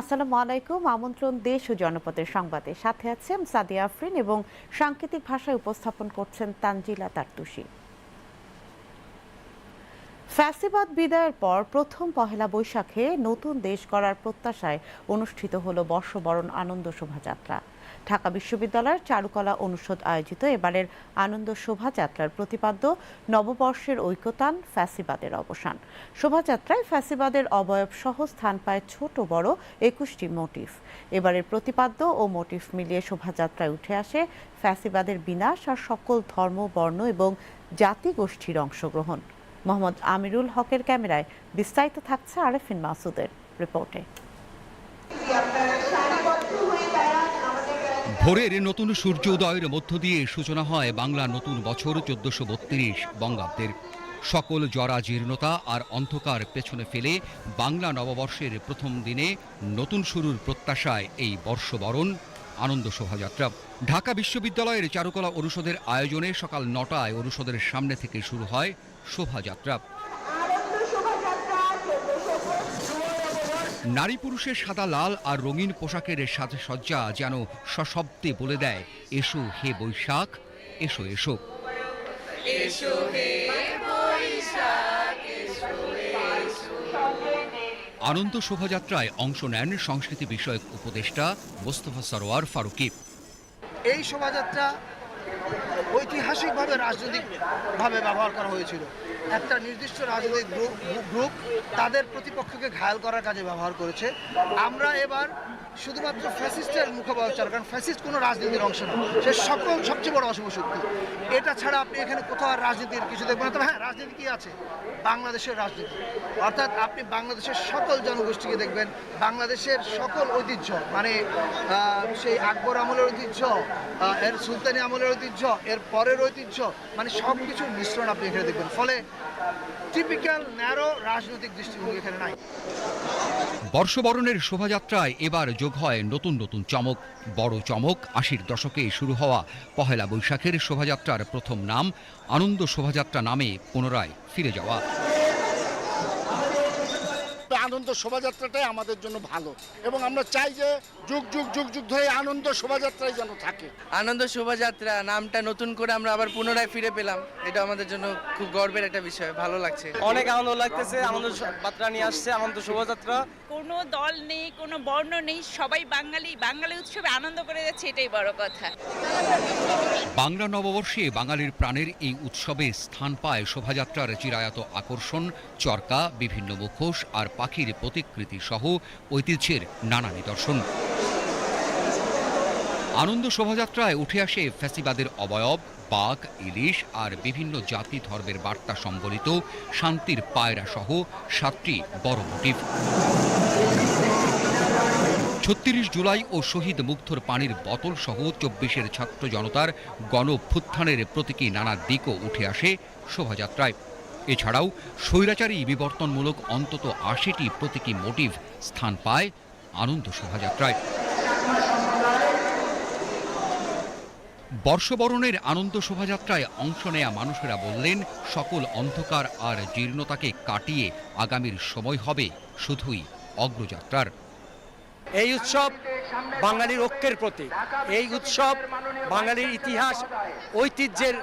আসসালামু আলাইকুম। আমন্ত্রণ দেশ ও জনপদের সংবাদে। সাথে আছেন সাদিয়া আফরিন এবং সাংকেতিক ভাষায় উপস্থাপন করছেন তানজিলা তারতুষি ফ্যাসিবাদ বিদায়ের পর প্রথম পহেলা বৈশাখে নতুন দেশ গড়ার প্রত্যাশায় অনুষ্ঠিত হল বর্ষবরণ আনন্দ শোভাযাত্রা। ঢাকা বিশ্ববিদ্যালয়ের চারুকলা অনুষদ আয়োজিত এবারের আনন্দ শোভাযাত্রার প্রতিপাদ্য নববর্ষের ঐক্যতান ফ্যাসিবাদের অবসান। শোভাযাত্রায় ফ্যাসিবাদের অবয়ব সহ স্থান পায় ছোট বড় একুশটি মোটিফ। এবারের প্রতিপাদ্য ও মোটিফ মিলিয়ে শোভাযাত্রায় উঠে আসে ফ্যাসিবাদের বিনাশ আর সকল ধর্ম, বর্ণ এবং জাতি গোষ্ঠীর অংশগ্রহণ। মোহাম্মদ আমিরুল হকের ক্যামেরায় বিস্তারিত থাকছে আরেফিন মাসুদের রিপোর্টে। ভোরের নতুন সূর্য উদয়ের মধ্য দিয়ে সূচনা হয় বাংলা নতুন বছর চোদ্দশো বত্রিশ বঙ্গাব্দের। সকল জরা জীর্ণতা আর অন্ধকার পেছনে ফেলে বাংলা নববর্ষের প্রথম দিনে নতুন শুরুর প্রত্যাশায় এই বর্ষবরণ আনন্দ শোভাযাত্রা। ঢাকা বিশ্ববিদ্যালয়ের চারুকলা অনুষদের আয়োজনে সকাল নটায় অনুষদের সামনে থেকে শুরু হয় শোভাযাত্রা। নারী পুরুষের সাদা লাল আর রঙিন পোশাকের সাজসজ্জা যেন সশব্দে বলে দেয় এসো হে বৈশাখ এসো এসো। আনন্দ শোভাযাত্রায় অংশ নেন সংস্কৃতি বিষয়ক উপদেষ্টা মোস্তফা সরোয়ার ফারুকি। এই শোভাযাত্রা ঐতিহাসিকভাবে রাজনৈতিকভাবে ব্যবহার করা হয়েছিল। একটা নির্দিষ্ট রাজনৈতিক গ্রুপ গ্রুপ তাদের প্রতিপক্ষকে ঘায়াল করার কাজে ব্যবহার করেছে। আমরা এবার শুধুমাত্র ফ্যাসিস্টের মুখপাত্র কারণ ফ্যাসিস্ট কোনো রাজনীতির অংশ না। সে সকল, সবচেয়ে বড় অশুভ শক্তি। এটা ছাড়া আপনি এখানে কোথাও রাজনীতির কিছু দেখবেন তবে হ্যাঁ রাজনীতি কি আছে? বাংলাদেশের রাজনীতি। অর্থাৎ আপনি বাংলাদেশের সকল জনগোষ্ঠীকে দেখবেন, বাংলাদেশের সকল ঐতিহ্য মানে সেই আকবর আমলের ঐতিহ্য এর সুলতানি আমলের ঐতিহ্য, এর পরের ঐতিহ্য মানে সব কিছুর মিশ্রণ আপনি এখানে দেখবেন। ফলে টিপিক্যাল ন্যারো রাজনৈতিক দৃষ্টিভঙ্গি এখানে নাই। বর্ষবরণের শোভাযাত্রায় এবার যোগ হয় নতুন নতুন চমক। বড় চমক, আশির দশকে শুরু হওয়া পহেলা বৈশাখের শোভাযাত্রার প্রথম নাম, আনন্দ শোভাযাত্রা নামে পুনরায় ফিরে যাওয়া। back. আনন্দ শোভাযাত্রাটাই আমাদের জন্য ভালো। এবং আমরা চাই যে যুগ যুগ যুগ যুগ ধরে আনন্দ শোভাযাত্রাই যেন থাকে। আনন্দ শোভাযাত্রা নামটা নতুন করে আমরা আবার পুনরায় ফিরে পেলাম। এটা আমাদের জন্য খুব গর্বের একটা বিষয় ভালো লাগছে। অনেক আনন্দ লাগতেছে আনন্দ যাত্রা নিয়ে আসছে আনন্দ শোভাযাত্রা। কোনো দল নেই কোনো বর্ণ নেই সবাই বাঙালি বাঙালি উৎসবে আনন্দ করে যাচ্ছে এটাই বড় কথা। বাংলা নববর্ষে বাঙালির প্রাণের এই উৎসবে স্থান পায় শোভাযাত্রার চিরায়ত আকর্ষণ চরকা বিভিন্ন মুখোশ আর পাখির প্রতিকৃতি সহ ঐতিহ্যের নানা নিদর্শন। আনন্দ শোভাযাত্রায় উঠে আসে ফ্যাসিবাদের অবয়ব, বাঘ, ইলিশ আর বিভিন্ন জাতি ধর্মের বার্তা সম্বলিত শান্তির পায়রা সহ সাতটি বড় মোটিভ। ছত্রিশ জুলাই ও শহীদ মুগ্ধর পানির বোতল সহ চব্বিশের ছাত্র জনতার গণভ্যুত্থানের প্রতীকী নানা দিকও উঠে আসে শোভাযাত্রায়। এছাড়াও স্বৈরাচারী বিবর্তনমূলক অন্তত আশিটি প্রতীকী মোটিভ স্থান পায় আনন্দ শোভাযাত্রায়। বর্ষবরণের আনন্দ শোভাযাত্রায় অংশ নেয়া মানুষেরা বললেন, সকল অন্ধকার আর জীর্ণতাকে কাটিয়ে আগামীর সময় হবে শুধুই অগ্রযাত্রার। এই উৎসব বাঙালির ঐক্যের প্রতীক। এই উৎসব বাঙালির ইতিহাস ঐতিহ্যের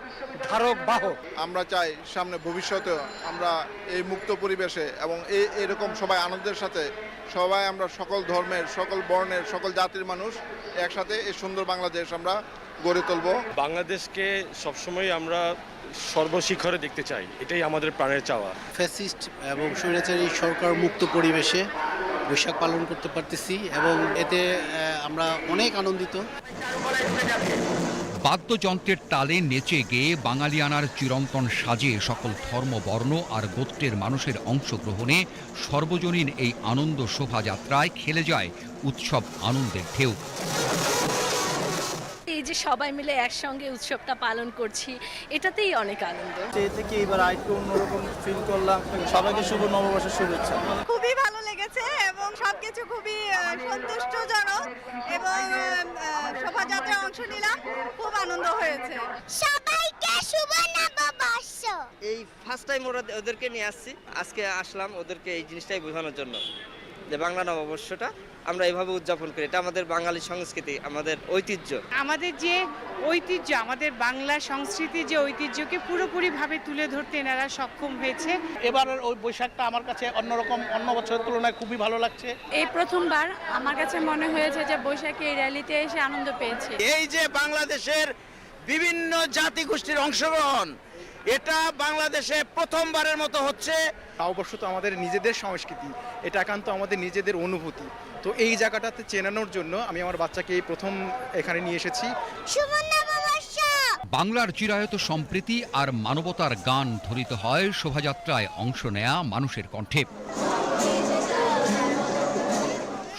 ধারক বাহক। আমরা চাই সামনে ভবিষ্যতে আমরা এই মুক্ত পরিবেশে এবং এই এরকম সবাই আনন্দের সাথে সবাই আমরা সকল ধর্মের সকল বর্ণের সকল জাতির মানুষ একসাথে এই সুন্দর বাংলাদেশ আমরা গড়ে তুলবো। বাংলাদেশকে সবসময় আমরা সর্বশিখরে দেখতে চাই। এটাই আমাদের প্রাণের চাওয়া। ফ্যাসিস্ট এবং স্বৈরাচারী সরকার মুক্ত পরিবেশে বৈশাখ পালন করতে পারতেছি এবং এতে আমরা অনেক আনন্দিত। বাদ্যযন্ত্রের তালে নেচে গেয়ে বাঙালিয়ানার চিরন্তন সাজে সকল ধর্ম বর্ণ আর গোত্রের মানুষের অংশগ্রহণে সর্বজনীন এই আনন্দ শোভাযাত্রায় খেলে যায় উৎসব আনন্দের ঢেউ। এই যে সবাই মিলে একসঙ্গে উৎসবটা পালন করছি এটাতেই অনেক আনন্দ। এই থেকে এবার আরেকটু অন্যরকম ফিল করলাম। সবাইকে শুভ নববর্ষের শুভেচ্ছা। খুবই ভালো লেগেছে। সবকিছু খুবই সন্তুষ্টজনক এবং শোভাযাত্রা শোভাযাত্রায় অংশ নিলাম। খুব আনন্দ হয়েছে। সবাইকে শুভ নববর্ষ। এই ফার্স্ট টাইম ওরা ওদেরকে নিয়ে আসছি। আজকে আসলাম ওদেরকে এই জিনিসটাই বোঝানোর জন্য। যে বাংলা নববর্ষটা আমরা এভাবে উদযাপন করি। এটা আমাদের বাঙালি সংস্কৃতি আমাদের ঐতিহ্য। আমাদের যে ঐতিহ্য আমাদের বাংলা সংস্কৃতি যে ঐতিহ্যকে পুরোপুরিভাবে তুলে ধরতে এনারা সক্ষম হয়েছে। এবারের ওই বৈশাখটা আমার কাছে অন্যরকম অন্য বছরের তুলনায় খুবই ভালো লাগছে। এই প্রথমবার আমার কাছে মনে হয়েছে যে বৈশাখে এই র্যালিতে এসে আনন্দ পেয়েছি। এই যে বাংলাদেশের বিভিন্ন জাতিগোষ্ঠীর অংশগ্রহণ এটা বাংলাদেশে প্রথমবারের মতো হচ্ছে। নববর্ষ তো আমাদের নিজেদের সংস্কৃতি এটা একান্ত আমাদের নিজেদের অনুভূতি। তো এই জায়গাটাতে চেনানোর জন্য আমি আমার বাচ্চাকে এই প্রথম এখানে নিয়ে এসেছি। বাংলার চিরায়ত সম্প্রীতি আর মানবতার গান ধরিত হয় শোভাযাত্রায় অংশ নেয়া মানুষের কণ্ঠে।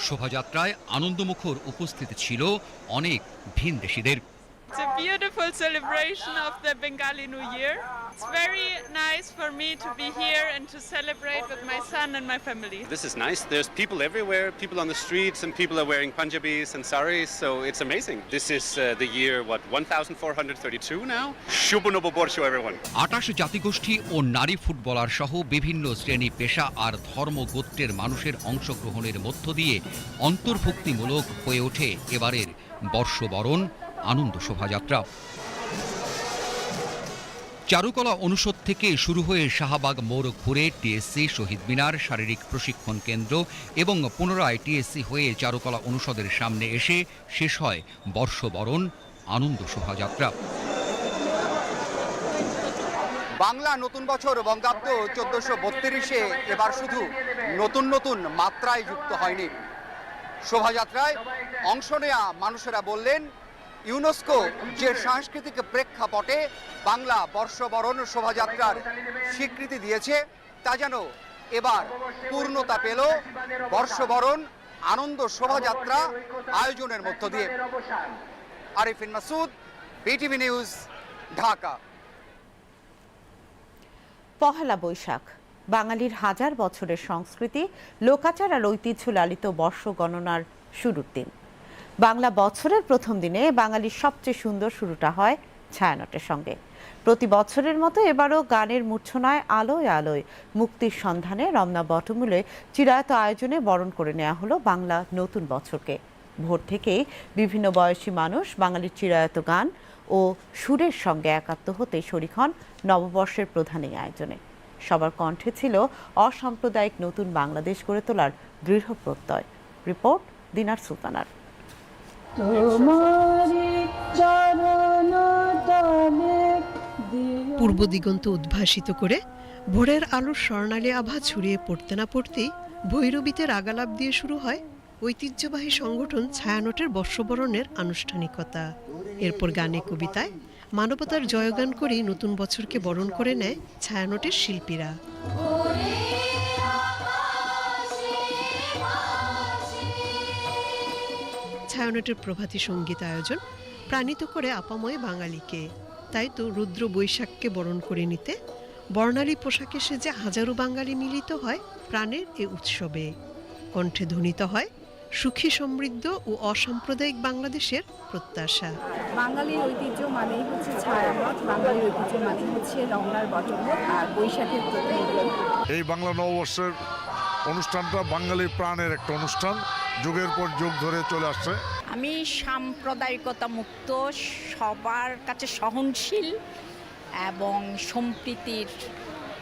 শোভাযাত্রায় আনন্দমুখর উপস্থিত ছিল অনেক ভিনদেশিদের It's a beautiful celebration of the Bengali New Year. It's very nice for me to be here and to celebrate with my son and my family. This is nice. There's people everywhere, people on the streets, and people are wearing Punjabis and saris, so it's amazing. This is uh, the year, what, 1432 now? Shubhanobo Borsho, everyone. আটাশ জাতিগোষ্ঠী ও নারী footballer সহ বিভিন্ন শ্রেণি পেশা আর ধর্মগোত্রের মানুষের অংশগ্রহণের মধ্য দিয়ে অন্তর্ভুক্তিমূলক হয়ে ওঠে এবারের বর্ষবরণ আনন্দ শোভাযাত্রা। চারুকলা অনুষদ থেকে শুরু হয়ে শাহবাগ মোড় ঘুরে টিএসসি শহীদ মিনার, শারীরিক প্রশিক্ষণ কেন্দ্র এবং পুনরায় টিএসসি হয়ে চারুকলা অনুষদের সামনে এসে শেষ হয় বর্ষবরণ, আনন্দ শোভাযাত্রা। বাংলা নতুন বছর বঙ্গাব্দ চোদ্দশো বত্রিশে এবার শুধু নতুন নতুন মাত্রায় যুক্ত হয়নি। শোভাযাত্রায় অংশ নেয়া মানুষেরা বললেন ইউনেস্কো, যে সাংস্কৃতিক প্রেক্ষাপটে বাংলা বর্ষবরণ শোভাযাত্রার স্বীকৃতি দিয়েছে, তা যেন এবার পূর্ণতা পেল বর্ষবরণ, আনন্দ শোভাযাত্রা আয়োজনের মধ্য দিয়ে। Arifin Masud BTV news, Dhaka. পহেলা বৈশাখ, বাঙালির হাজার বছরের সংস্কৃতি, লোকাচার আর ঐতিহ্য লালিত বর্ষ গণনার শুরুর দিন। বাংলা বছরের প্রথম দিনে বাঙালির সবচেয়ে সুন্দর শুরুটা হয় ছায়ানটের সঙ্গে। প্রতি বছরের মতো এবারও গানের মূর্ছনায় আলোয় আলোয় মুক্তির সন্ধানে রমনা বটমূলে চিরায়ত আয়োজনে বরণ করে নেওয়া হলো বাংলা নতুন বছরকে। ভোর থেকেই বিভিন্ন বয়সী মানুষ বাঙালির চিরায়ত গান ও সুরের সঙ্গে একাত্ম হতে শরিক হন নববর্ষের প্রধান এই আয়োজনে। সবার কণ্ঠে ছিল অসাম্প্রদায়িক নতুন বাংলাদেশ গড়ে তোলার দৃঢ় প্রত্যয়। রিপোর্ট দিনার সুলতানার। পূর্ব দিগন্ত উদ্ভাসিত করে ভোরের আলোর স্বর্ণালী আভা ছড়িয়ে পড়তে না পড়তেই ভৈরবীতে রাগালাপ দিয়ে শুরু হয় ঐতিহ্যবাহী সংগঠন ছায়ানটের বর্ষবরণের আনুষ্ঠানিকতা। এরপর গানে কবিতায় মানবতার জয়গান করেই নতুন বছরকে বরণ করে নেয় ছায়ানটের শিল্পীরা। ছায়ানটের প্রভাতী সংগীত আয়োজন প্রাণিত করে আপাময় বাঙালিকে। তাই তো রুদ্র বৈশাখকে বরণ করে নিতে বর্ণালী পোশাকে সেজে হাজারো বাঙালি মিলিত হয় প্রাণের এ উৎসবে। কণ্ঠে ধ্বনিত হয় সুখী সমৃদ্ধ ও অসাম্প্রদায়িক বাংলাদেশের প্রত্যাশা। বাঙালির ঐতিহ্য মানেই হচ্ছে ছায়ামঠ বাঙালির ঐতিহ্য মানে হচ্ছে রমনার বটমঠ আর বৈশাখের এই বাংলা নববর্ষের অনুষ্ঠানটা বাঙালির প্রাণের একটা অনুষ্ঠান। যুগের পর যুগ ধরে চলে আসছে। আমি সাম্প্রদায়িকতা মুক্ত সবার কাছে সহনশীল এবং সম্প্রীতির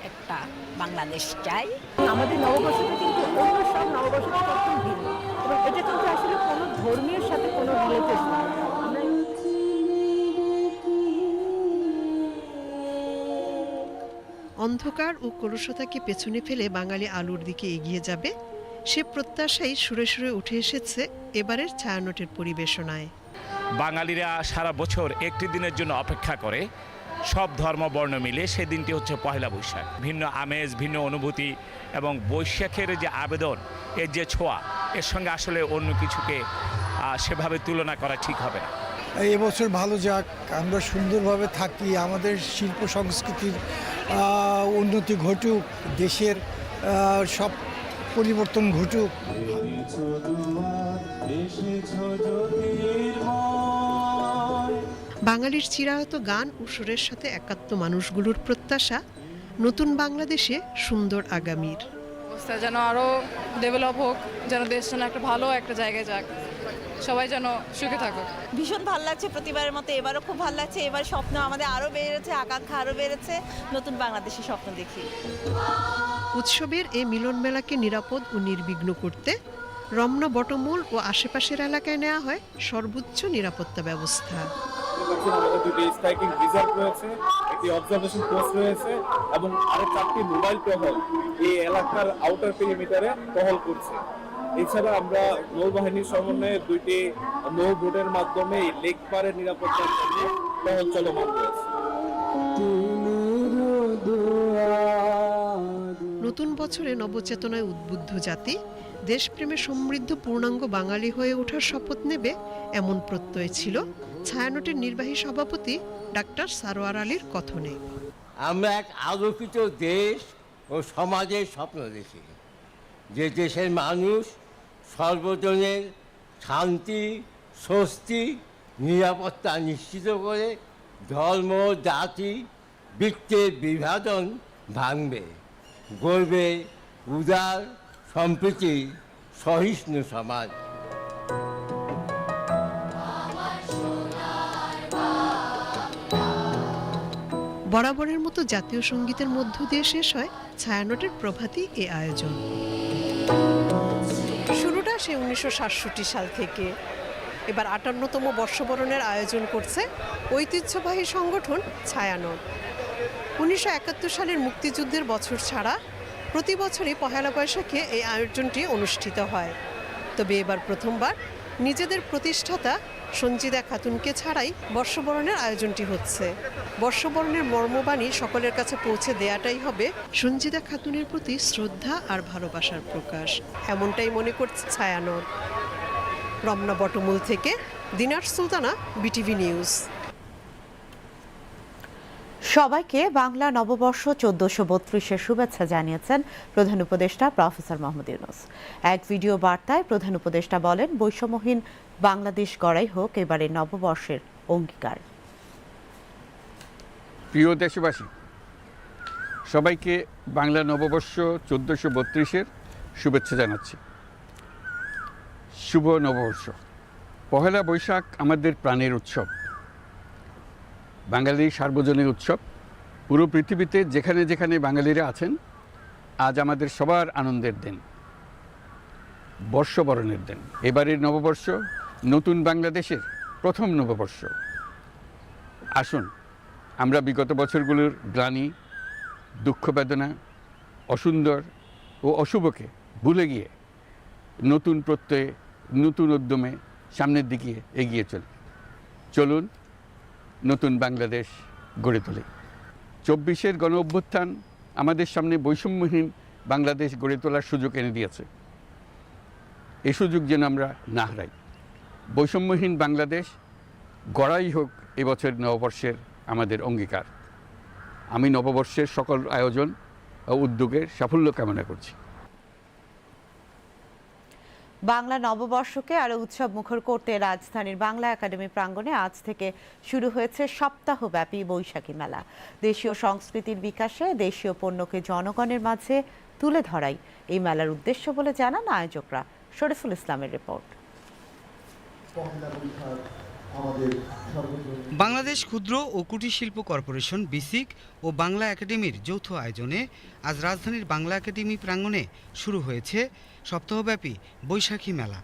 একটা বাংলাদেশ চাই। আমাদের নববর্ষটা কিন্তু অন্য সব একদম ভিন্ন। এবং এটা কিন্তু আসলে কোনো ধর্মীয় সাথে কোনো রিলেটেড নয় অন্ধকার ও কলুষতাকে পেছনে ফেলে বাঙালি আলুর দিকে এগিয়ে যাবে। সে প্রত্যাশাই সুরে সুরে উঠে এসেছে এবারের ছায়ানটের পরিবেশনায়। বাঙালিরা সারা বছর একটি দিনের জন্য অপেক্ষা করে। সব ধর্ম বর্ণ মিলে সেই দিনটি হচ্ছে পহেলা বৈশাখ। ভিন্ন আমেজ ভিন্ন অনুভূতি এবং বৈশাখের যে আবেদন এর যে ছোঁয়া এর সঙ্গে আসলে অন্য কিছুকে সেভাবে তুলনা করা ঠিক হবে না। এবছর ভালো যাক আমরা সুন্দরভাবে থাকি আমাদের শিল্প সংস্কৃতির উন্নতি ঘটুক দেশের সব পরিবর্তন ঘটুক। বাঙালির চিরায়ত গান ও সুরের সাথে একাত্ম মানুষগুলোর প্রত্যাশা নতুন বাংলাদেশে সুন্দর আগামীর। ব্যবস্থা যেন আরও ডেভেলপ হোক যেন দেশ যেন একটা ভালো একটা জায়গায় যাক। সবাই যেন সুখে থাকুক। ভীষণ ভালো লাগছে প্রতিবারের মতো এবারও খুব ভালো লাগছে এবার স্বপ্ন আমাদের আরও বেড়েছে আকাঙ্ক্ষা আরও বেড়েছে নতুন বাংলাদেশের স্বপ্ন দেখি। উৎসবের এই মিলন মেলাকে নিরাপদ ও নির্বিঘ্ন করতে রমনা বটমূল ও আশেপাশের এলাকায় নেওয়া হয় সর্বোচ্চ নিরাপত্তা ব্যবস্থা। রিজার্ভ রয়েছে, একটি রয়েছে এবং চারটি মোবাইল এই এলাকার আউটার করছে। এছাড়া আমরা নৌবাহিনীর সমন্বয়ে দুইটি নৌ বোটের মাধ্যমে লেক পারের নিরাপত্তার জন্য টহল চলমান রয়েছে। নতুন বছরে নবচেতনায় উদ্বুদ্ধ জাতি দেশপ্রেমে সমৃদ্ধ পূর্ণাঙ্গ বাঙালি হয়ে ওঠার শপথ নেবে এমন প্রত্যয় ছিল ছায়ানটের নির্বাহী সভাপতি ডাক্তার সারোয়ার আলীর কথনে। আমরা এক আলোকিত দেশ ও সমাজের স্বপ্ন দেখি। যে দেশের মানুষ সর্বজনের শান্তি, স্বস্তি, নিরাপত্তা নিশ্চিত করে ধর্ম, জাতি, বৃত্তের বিভাজন ভাঙবে। গড়বে উদার সম্প্রীতি সহিষ্ণু সমাজ। বরাবরের মতো জাতীয় সঙ্গীতের মধ্য দিয়ে শেষ হয় ছায়ানটের প্রভাতী এ আয়োজন। শুরুটা সে উনিশশো সাতষট্টি সাল থেকে। এবার আটান্নতম বর্ষবরণের আয়োজন করছে ঐতিহ্যবাহী সংগঠন ছায়ানট। উনিশশো একাত্তর সালের মুক্তিযুদ্ধের বছর ছাড়া প্রতি বছরই পহেলা বৈশাখে এই আয়োজনটি অনুষ্ঠিত হয়। তবে এবার প্রথমবার নিজেদের প্রতিষ্ঠাতা সঞ্জিদা খাতুনকে ছাড়াই বর্ষবরণের আয়োজনটি হচ্ছে। বর্ষবরণের মর্মবাণী সকলের কাছে পৌঁছে দেয়াটাই হবে সঞ্জিদা খাতুনের প্রতি শ্রদ্ধা আর ভালোবাসার প্রকাশ। এমনটাই মনে করছে ছায়ানট রমনা বটমূল থেকে দিনার সুলতানা, বিটিভি নিউজ। সবাইকে বাংলা নববর্ষ চোদ্দশো বত্রিশের শুভেচ্ছা জানিয়েছেন প্রধান উপদেষ্টা প্রফেসর মোহাম্মদ ইউনুস। এক ভিডিও বার্তায় প্রধান উপদেষ্টা বলেন, বৈষম্যহীন বাংলাদেশ গড়াই হোক, এবারে নববর্ষের অঙ্গীকার। প্রিয় দেশবাসী, সবাইকে বাংলা নববর্ষ চোদ্দোশো বত্রিশের শুভেচ্ছা জানাচ্ছি। শুভ নববর্ষ। পহেলা বৈশাখ আমাদের প্রাণের উৎসব। বাঙালির সার্বজনীন উৎসব। পুরো পৃথিবীতে যেখানে যেখানে বাঙালিরা আছেন, আজ আমাদের সবার আনন্দের দিন। বর্ষবরণের দিন। এবারের নববর্ষ নতুন বাংলাদেশের প্রথম নববর্ষ। আসুন, আমরা বিগত বছরগুলোর গ্লানি, দুঃখ বেদনা, অসুন্দর ও অশুভকে ভুলে গিয়ে নতুন প্রত্যয়ে, নতুন উদ্যমে সামনের দিকে এগিয়ে চলি। চলুন নতুন বাংলাদেশ গড়ে তুলি। চব্বিশের গণ অভ্যুত্থান আমাদের সামনে বৈষম্যহীন বাংলাদেশ গড়ে তোলার সুযোগ এনে দিয়েছে। এ সুযোগ যেন আমরা না হারাই। বৈষম্যহীন বাংলাদেশ গড়াই হোক এবছর নববর্ষের আমাদের অঙ্গীকার। আমি নববর্ষের সকল আয়োজন ও উদ্যোগের সাফল্য কামনা করছি। বাংলা নববর্ষকে আরও উৎসব মুখর করতে রাজধানীর বাংলা একাডেমি প্রাঙ্গণে আজ থেকে শুরু হয়েছে সপ্তাহব্যাপী বৈশাখী মেলা। দেশীয় সংস্কৃতির বিকাশে দেশীয় পণ্যকে জনগণের মাঝে তুলে ধরাই এই মেলার উদ্দেশ্য বলে জানান আয়োজকরা। শরীফুল ইসলামের রিপোর্ট। বাংলাদেশ ক্ষুদ্র ও কুটির শিল্প কর্পোরেশন, বিসিক ও বাংলা একাডেমির যৌথ আয়োজনে আজ রাজধানীর বাংলা একাডেমি প্রাঙ্গণে শুরু হয়েছে সপ্তাহব্যাপী বৈশাখী মেলা।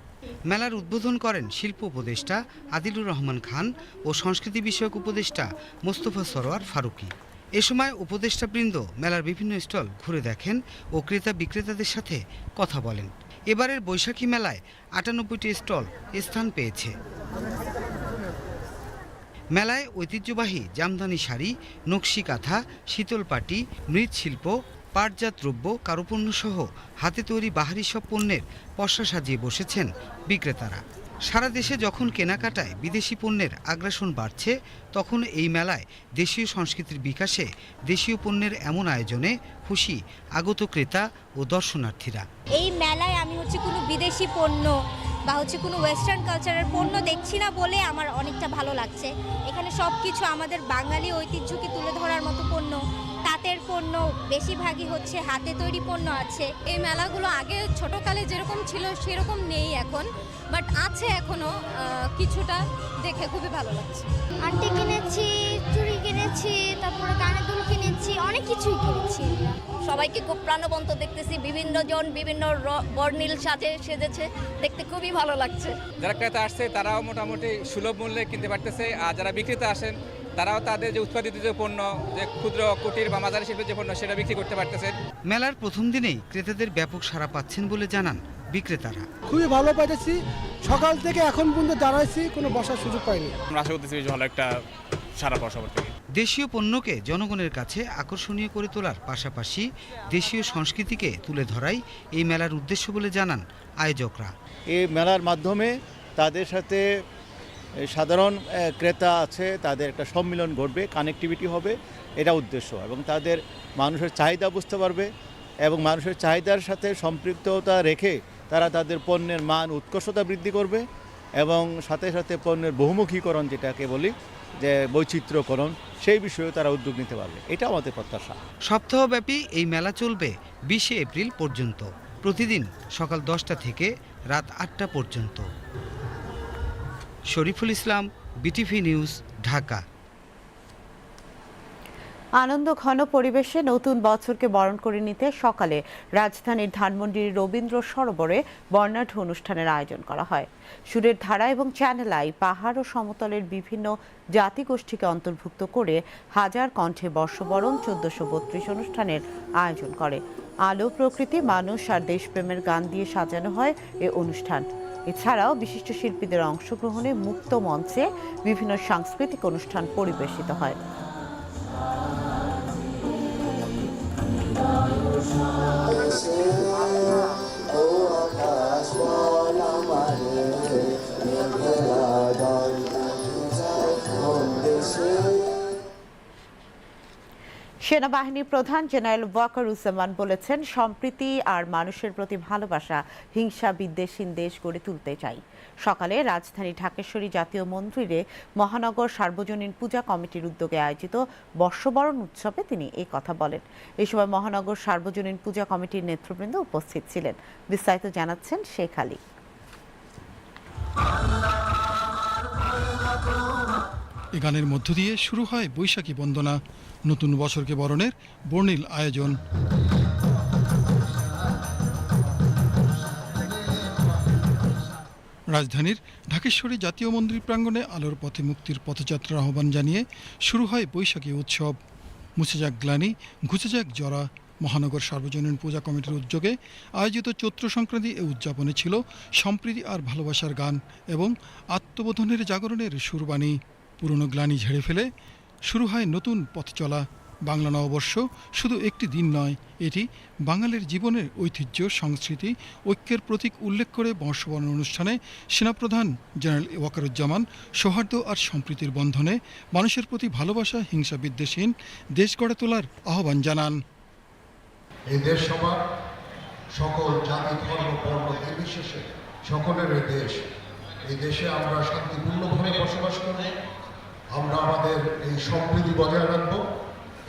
মেলার উদ্বোধন করেন শিল্প উপদেষ্টা আদিলুর রহমান খান ও সংস্কৃতি বিষয়ক উপদেষ্টা মোস্তফা সরোয়ার ফারুকী। এ সময় উপদেষ্টাবৃন্দ মেলার বিভিন্ন স্টল ঘুরে দেখেন ও ক্রেতা বিক্রেতাদের সাথে কথা বলেন। এবারের বৈশাখী মেলায় আটানব্বইটি স্টল স্থান পেয়েছে। মেলায় ঐতিহ্যবাহী জামদানি শাড়ি নকশি কাঁথা শীতলপাটি, মৃৎশিল্প, পাটজাত দ্রব্য কারুপণ্যসহ হাতে তৈরি বাহারি সব পণ্যের পসরা সাজিয়ে বসেছেন বিক্রেতারা। সারা দেশে যখন কেনাকাটায় বিদেশি পণ্যের আগ্রাসন বাড়ছে, তখন এই মেলায় দেশীয় সংস্কৃতির বিকাশে দেশীয় পণ্যের এমন আয়োজনে খুশি আগত ক্রেতা ও দর্শনার্থীরা। এই মেলায় আমি হচ্ছে কোনো বিদেশি পণ্য বা হচ্ছে কোনো ওয়েস্টার্ন কালচারের পণ্য দেখছি না বলে আমার অনেকটা ভালো লাগছে। এখানে সব কিছু আমাদের বাঙালি ঐতিহ্যকে তুলে ধরার মতো পণ্য। তাঁতের পণ্য বেশিরভাগই হচ্ছে হাতে তৈরি পণ্য আছে। এই মেলাগুলো আগে ছোটোকালে যেরকম ছিল সেরকম নেই এখন বাট আছে এখনও কিছুটা দেখে খুবই ভালো লাগছে। আন্টি কিনেছি চুড়ি কিনেছি তারপরে কানের দুল কিনেছি অনেক কিছুই কিনেছি। সবাইকে খুব প্রাণবন্ত দেখতেছি বিভিন্ন জন বিভিন্ন বর্ণিল সাজে সেজেছে দেখতে খুবই ভালো লাগছে। যারা ক্রেতা আসছে তারাও মোটামুটি সুলভ মূল্যে কিনতে পারতেছে আর যারা বিক্রেতা আসেন তারাও তাদের যে উৎপাদিত যে পণ্য যে ক্ষুদ্র কুটির বা মাঝারি শিল্পের যে পণ্য সেটা বিক্রি করতে পারতেছে। মেলার প্রথম দিনেই ক্রেতাদের ব্যাপক সাড়া পাচ্ছেন বলে জানান বিক্রেতারা। খুবই ভালো পাইতেছি। সকাল থেকে এখন পর্যন্ত দাঁড়াইছি কোনো বসার সুযোগ পাইনি। আমরা আশা করতেছি বেশ ভালো একটা সারা পাওয়া সবার থেকে। দেশীয় পণ্যকে জনগণের কাছে আকর্ষণীয় করে তোলার পাশাপাশি দেশীয় সংস্কৃতিকে তুলে ধরাই এই মেলার উদ্দেশ্য বলে জানান আয়োজকরা। এই মেলার মাধ্যমে তাদের সাথে সাধারণ ক্রেতা আছে, তাদের একটা সম্মিলন ঘটবে কানেক্টিভিটি হবে, এটা উদ্দেশ্য। এবং তাদের মানুষের চাহিদা বুঝতে পারবে এবং মানুষের চাহিদার সাথে সম্পৃক্ততা রেখে তারা তাদের পণ্যের মান, উৎকর্ষতা বৃদ্ধি করবে এবং সাথে সাথে পণ্যের বহুমুখীকরণ যেটাকে বলি, যে বৈচিত্র্যকরণ, সেই বিষয়েও তারা উদ্যোগ নিতে পারবে। এটা আমাদের প্রত্যাশা। সপ্তাহব্যাপী এই মেলা চলবে বিশে এপ্রিল পর্যন্ত। প্রতিদিন সকাল দশটা থেকে রাত আটটা পর্যন্ত। Shariful Islam, BTV news, Dhaka. আনন্দ ঘন পরিবেশে নতুন বছরকে বরণ করে নিতে সকালে রাজধানীর ধানমন্ডির রবীন্দ্র সরোবরে বর্ণাঢ্য অনুষ্ঠানের আয়োজন করা হয়। সুরের ধারা এবং চ্যানেল আই পাহাড় ও সমতলের বিভিন্ন জাতিগোষ্ঠীকে অন্তর্ভুক্ত করে হাজার কণ্ঠে বর্ষবরণ চোদ্দশো বত্রিশ অনুষ্ঠানের আয়োজন করে। আলো, প্রকৃতি, মানুষ আর দেশপ্রেমের গান দিয়ে সাজানো হয় এ অনুষ্ঠান। এছাড়াও বিশিষ্ট শিল্পীদের অংশগ্রহণে মুক্ত মঞ্চে বিভিন্ন সাংস্কৃতিক অনুষ্ঠান পরিবেশিত হয়। সেনাবাহিনীর প্রধান জেনারেল ওয়াকার ওয়াকারুজ্জামান বলেছেন, সম্প্রীতি আর মানুষের প্রতি ভালোবাসা হিংসা বিদ্বেষহীন দেশ গড়ে তুলতে চাই। সকালে রাজধানী ঢাকেশ্বরী জাতীয় মন্দিরে মহানগর সার্বজনীন পূজা কমিটির উদ্যোগে আয়োজিত বর্ষবরণ উৎসবে তিনি এই কথা বলেন। এই সময় মহানগর সার্বজনীন পূজা কমিটির নেতৃবৃন্দ উপস্থিত ছিলেন। বিস্তারিত জানাচ্ছেন শেখ আলী। এ গানের মধ্য দিয়ে শুরু হয় বৈশাখী বন্দনা। নতুন বছরকে বরণের বর্ণিল আয়োজন। রাজধানীর ঢাকেশ্বরী জাতীয় মন্দির প্রাঙ্গণে আলোর পথে মুক্তির পথযাত্রার আহ্বান জানিয়ে শুরু হয় বৈশাখী উৎসব। মুছে যাক গ্লানি, ঘুচে যাক জরা। মহানগর সার্বজনীন পূজা কমিটির উদ্যোগে আয়োজিত চৈত্র সংক্রান্তি এ উদযাপনে ছিল সম্প্রীতি আর ভালোবাসার গান এবং আত্মবোধনের জাগরণের সুরবাণী। পুরনো গ্লানি ঝেড়ে ফেলে শুরু হয় নতুন পথ চলা। বাংলা নববর্ষ শুধু একটি দিন নয়, এটি বাঙালির জীবনের ঐতিহ্য, সংস্কৃতি, ঐক্যের প্রতীক উল্লেখ করে বর্ষবরণ অনুষ্ঠানে সেনাপ্রধান জেনারেল ওয়াকারুজ্জামান সৌহার্দ্য আর সম্প্রীতির বন্ধনে মানুষের প্রতি ভালোবাসা, হিংসা বিদ্বেষহীন দেশ গড়ে তোলার আহ্বান জানান। এই দেশ সবার সকল জাতি, ধর্ম, বর্ণ নির্বিশেষে সকলের দেশ। এই দেশে আমরা শান্তিপূর্ণভাবে বসবাস করব আমরা আমাদের এই সম্প্রীতি বজায় রাখব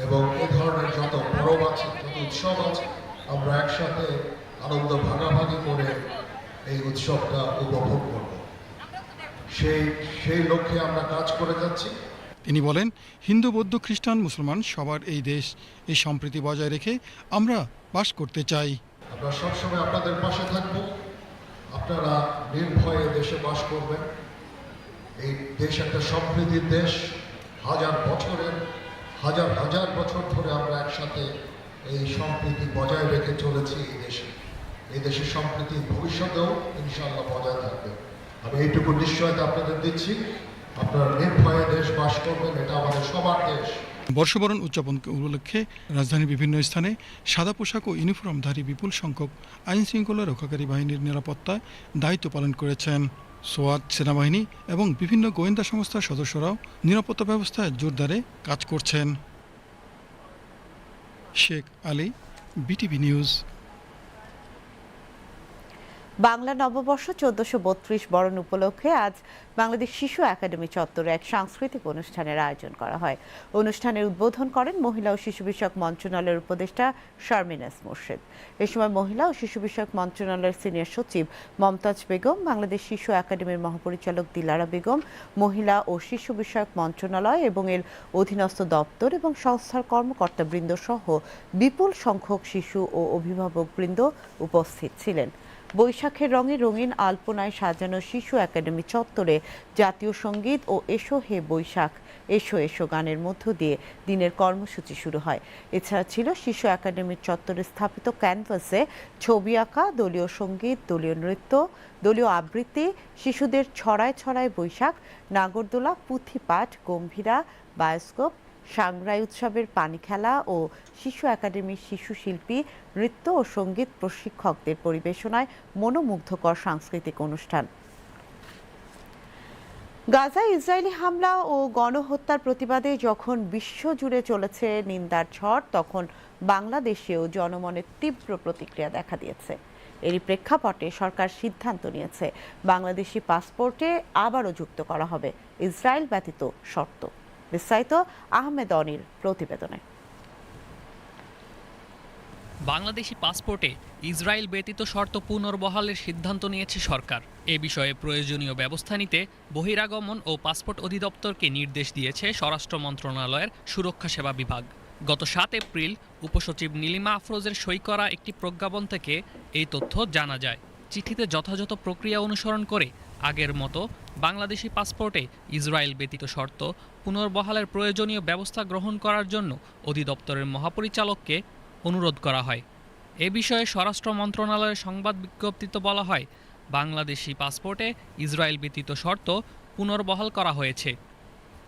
এবং এ ধরনের যত পরব আছে যত উৎসব আছে আমরা একসাথে আনন্দ ভাগাভাগি করে এই উৎসবটা উপভোগ করব। সেই সেই লক্ষ্যে আমরা কাজ করে যাচ্ছি। তিনি বলেন হিন্দু বৌদ্ধ খ্রিস্টান মুসলমান সবার এই দেশ এই সম্প্রীতি বজায় রেখে আমরা বাস করতে চাই। আমরা সবসময় আপনাদের পাশে থাকব। আপনারা নির্ভয়ে দেশে বাস করবেন। এই দেশ একটা সমৃদ্ধির দেশ। হাজার বছরের, হাজার হাজার বছর ধরে আমরা একসাথে এই সম্প্রীতি বজায় রেখে চলেছি এই দেশে। এই দেশের সম্প্রীতি ভবিষ্যতেও ইনশাল্লাহ বজায় থাকবে। আমি এইটুকু নিশ্চয়তা আপনাদের দিচ্ছি। আপনারা নির্ভয়ে দেশ বাস করবেন, এটা আমাদের সবার দেশ। বর্ষবরণ উদযাপন উপলক্ষে রাজধানীর বিভিন্ন স্থানে সাদা পোশাক ও ইউনিফর্মধারী বিপুল সংখ্যক আইন শৃঙ্খলা রক্ষাকারী বাহিনীর নিরাপত্তায় দায়িত্ব পালন করেছেন। সোয়াত সেনাবাহিনী এবং বিভিন্ন গোয়েন্দা সংস্থার সদস্যরাও নিরাপত্তা ব্যবস্থায় জোরদারে কাজ করছেন। Sheikh Ali, BTV news. Bangla নববর্ষ চোদ্দশো বত্রিশ বরণ উপলক্ষে আজ বাংলাদেশ শিশু একাডেমি চত্বরে এক সাংস্কৃতিক অনুষ্ঠানের আয়োজন করা হয়। অনুষ্ঠানের উদ্বোধন করেন মহিলা ও শিশু বিষয়ক মন্ত্রণালয়ের উপদেষ্টা শারমিনাস মুর্শেদ। এ সময় মহিলা ও শিশু বিষয়ক মন্ত্রণালয়ের সিনিয়র সচিব মমতাজ বেগম, বাংলাদেশ শিশু একাডেমির মহাপরিচালক দিলারা বেগম, মহিলা ও শিশু বিষয়ক মন্ত্রণালয় এবং এর অধীনস্থ দপ্তর এবং সংস্থার কর্মকর্তাবৃন্দ সহ বিপুল সংখ্যক শিশু ও অভিভাবকবৃন্দ উপস্থিত ছিলেন। বৈশাখের রঙে রঙিন আলপনায় সাজানো শিশু একাডেমি চত্বরে জাতীয় সংগীত ও এসো হে বৈশাখ, এসো এসো গানের মধ্য দিয়ে দিনের কর্মসূচি শুরু হয়। এছাড়া ছিল শিশু একাডেমির চত্বরে স্থাপিত ক্যানভাসে ছবি আঁকা, দলীয় সংগীত, দলীয় নৃত্য, দলীয় আবৃত্তি, শিশুদের ছড়ায় ছড়ায় বৈশাখ, নাগরদোলা, পুঁথিপাঠ, গম্ভীরা, বায়োস্কোপ সাংরাই উৎসবের পানি খেলা ও শিশু একাডেমির শিশু শিল্পী, নৃত্য ও সংগীত প্রশিক্ষকদের পরিবেশনায় মনোমুগ্ধকর সাংস্কৃতিক অনুষ্ঠান। গাজায় ইসরায়েলি হামলা ও গণহত্যার প্রতিবাদে যখন বিশ্বজুড়ে চলেছে নিন্দার ঝড়, তখন বাংলাদেশেও জনমনের তীব্র প্রতিক্রিয়া দেখা দিয়েছে। এরই প্রেক্ষাপটে সরকার সিদ্ধান্ত নিয়েছে, বাংলাদেশি পাসপোর্টে আবারও যুক্ত করা হবে। ইসরায়েল ব্যতীত শর্ত। বিস্তারিত আহমেদ অনির প্রতিবেদনে। বাংলাদেশি পাসপোর্টে ইসরায়েল ব্যতীত শর্ত পুনর্বহালের সিদ্ধান্ত নিয়েছে সরকার। এ বিষয়ে প্রয়োজনীয় ব্যবস্থা নিতে বহিরাগমন ও পাসপোর্ট অধিদপ্তরকে নির্দেশ দিয়েছে স্বরাষ্ট্র মন্ত্রণালয়ের সুরক্ষা সেবা বিভাগ। গত সাত এপ্রিল উপসচিব নীলিমা আফরোজের সই করা একটি প্রজ্ঞাপন থেকে এই তথ্য জানা যায়। চিঠিতে যথাযথ প্রক্রিয়া অনুসরণ করে আগের মতো বাংলাদেশি পাসপোর্টে ইসরায়েল ব্যতীত শর্ত পুনর্বহালের প্রয়োজনীয় ব্যবস্থা গ্রহণ করার জন্য অধিদপ্তরের মহাপরিচালককে অনুরোধ করা হয়। এ বিষয়ে স্বরাষ্ট্র মন্ত্রণালয়ের সংবাদ বিজ্ঞপ্তিতে বলা হয়, বাংলাদেশি পাসপোর্টে ইসরায়েল ব্যতীত শর্ত পুনর্বহাল করা হয়েছে।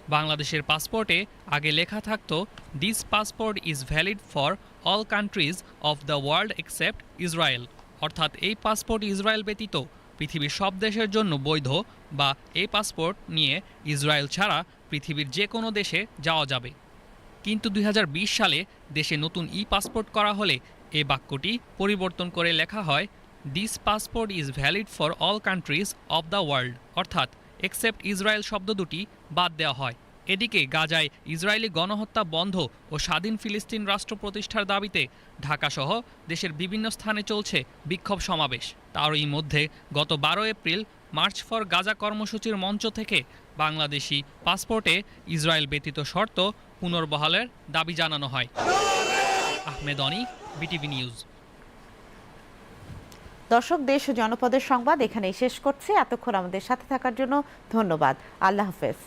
বাংলাদেশের পাসপোর্টে আগে লেখা থাকতো this passport is valid for all countries of the world except Israel অর্থাৎ এই পাসপোর্ট ইসরায়েল ব্যতীত পৃথিবীর সব দেশের জন্য বৈধ বা এই পাসপোর্ট নিয়ে ইসরায়েল ছাড়া পৃথিবীর যে কোনো দেশে যাওয়া যাবে। কিন্তু দু হাজার বিশ সালে দেশে নতুন ই পাসপোর্ট করা হলে এ বাক্যটি পরিবর্তন করে লেখা হয় this passport is valid for all countries of the world অর্থাৎ এক্সেপ্ট ইসরায়েল শব্দ দুটি বাদ দেওয়া হয়। এদিকে গাজায় ইসরায়েলি গণহত্যা বন্ধ ও স্বাধীন ফিলিস্তিন রাষ্ট্র প্রতিষ্ঠার দাবিতে ঢাকাসহ দেশের বিভিন্ন স্থানে চলছে বিক্ষোভ সমাবেশ। তারই মধ্যে গত বারো এপ্রিল মার্চ ফর গাজা কর্মসূচির মঞ্চ থেকে বাংলাদেশি পাসপোর্টে ইসরায়েল ব্যতীত শর্ত পুনর্বহালের দাবি জানানো হয়। Ahmed Oni, BTV news. দর্শক, দেশ ও জনপদের সংবাদ এখানেই শেষ করছে। এতক্ষণ আমাদের সাথে থাকার জন্য ধন্যবাদ। আল্লাহ হাফেজ।